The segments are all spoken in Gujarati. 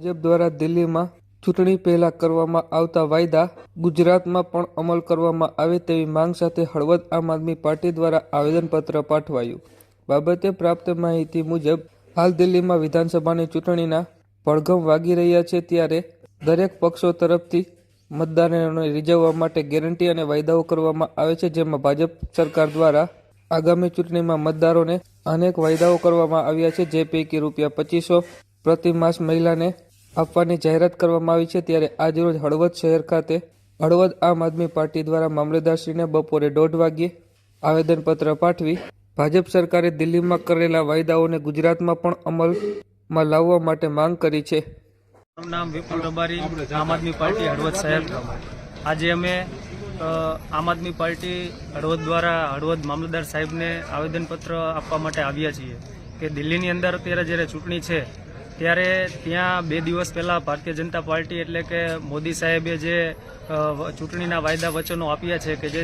ભાજપ દ્વારા દિલ્હીમાં ચૂંટણી પહેલા કરવામાં આવતા વાયદા ગુજરાતમાં પણ અમલ કરવામાં આવે તેવી માંગ સાથે હળવદ આમ આદમી પાર્ટી દ્વારા આવેદનપત્ર પાઠવાયું. બાબતે પ્રાપ્ત માહિતી મુજબ, હાલ દિલ્હીમાં વિધાનસભાની ચૂંટણીના પડઘમ વાગી રહ્યા છે ત્યારે દરેક પક્ષો તરફથી મતદારોને રીઝવવા માટે ગેરંટી અને વાયદાઓ કરવામાં આવે છે, જેમાં ભાજપ સરકાર દ્વારા આગામી ચૂંટણીમાં મતદારોને અનેક વાયદાઓ કરવામાં આવ્યા છે, જે પૈકી રૂપિયા પચીસો પ્રતિ માસ મહિલાને આપવાની જાહેરાત કરવામાં આવી છે ત્યારે આજરોજ હળવદ શહેર ખાતે હળવદ આમ આદમી પાર્ટી દ્વારા મામલતદારશ્રીને બપોરે દોઢ વાગ્યે આવેદનપત્ર પાઠવી ભાજપ સરકારે દિલ્હીમાં કરેલા વાયદાઓને ગુજરાતમાં પણ અમલમાં લાવવા માટે માંગ કરી છે. નામ વિપુલ રબારી આમ આદમી પાર્ટી હળવદ શહેર આજે અમે આમ આદમી પાર્ટી હળવદ દ્વારા હળવદ મામલતદાર સાહેબને આવેદનપત્ર આપવા માટે આવ્યા છીએ કે દિલ્હીની અંદર અત્યારે જ્યારે ચૂંટણી છે ત્યારે ત્યાં બે દિવસ પહેલાં ભારતીય જનતા પાર્ટી એટલે કે મોદી સાહેબે જે ચૂંટણીના વાયદા વચનો આપ્યા છે કે જે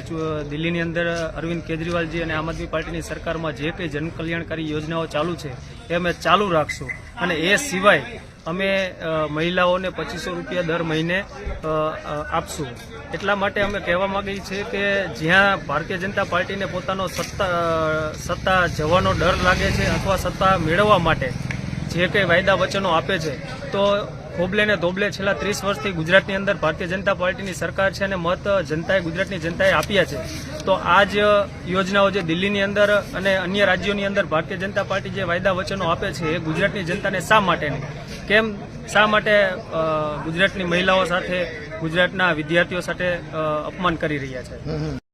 દિલ્હીની અંદર અરવિંદ કેજરીવાલજી અને આમ આદમી પાર્ટીની સરકારમાં જે કંઈ જનકલ્યાણકારી યોજનાઓ ચાલુ છે, એ અમે ચાલુ રાખશું. અને એ સિવાય અમે મહિલાઓને પચીસો રૂપિયા દર મહિને આપશું. એટલા માટે અમે કહેવા માંગીએ છીએ કે જ્યાં ભારતીય જનતા પાર્ટીને પોતાનો સત્તા સત્તા જવાનો ડર લાગે છે અથવા સત્તા મેળવવા માટે જે કંઈ વાયદા વચનો આપે છે, તો ખોબલે ને ધોબલે છેલ્લા ત્રીસ વર્ષથી ગુજરાતની અંદર ભારતીય જનતા પાર્ટીની સરકાર છે અને મત જનતાએ, ગુજરાતની જનતાએ આપ્યા છે. તો આ જ યોજનાઓ જે દિલ્હીની અંદર અને અન્ય રાજ્યોની અંદર ભારતીય જનતા પાર્ટી જે વાયદા વચનો આપે છે, એ ગુજરાતની જનતાને શા માટેની? કેમ? શા માટે ગુજરાતની મહિલાઓ સાથે ગુજરાતના વિદ્યાર્થીઓ સાથે અપમાન કરી રહ્યા છે?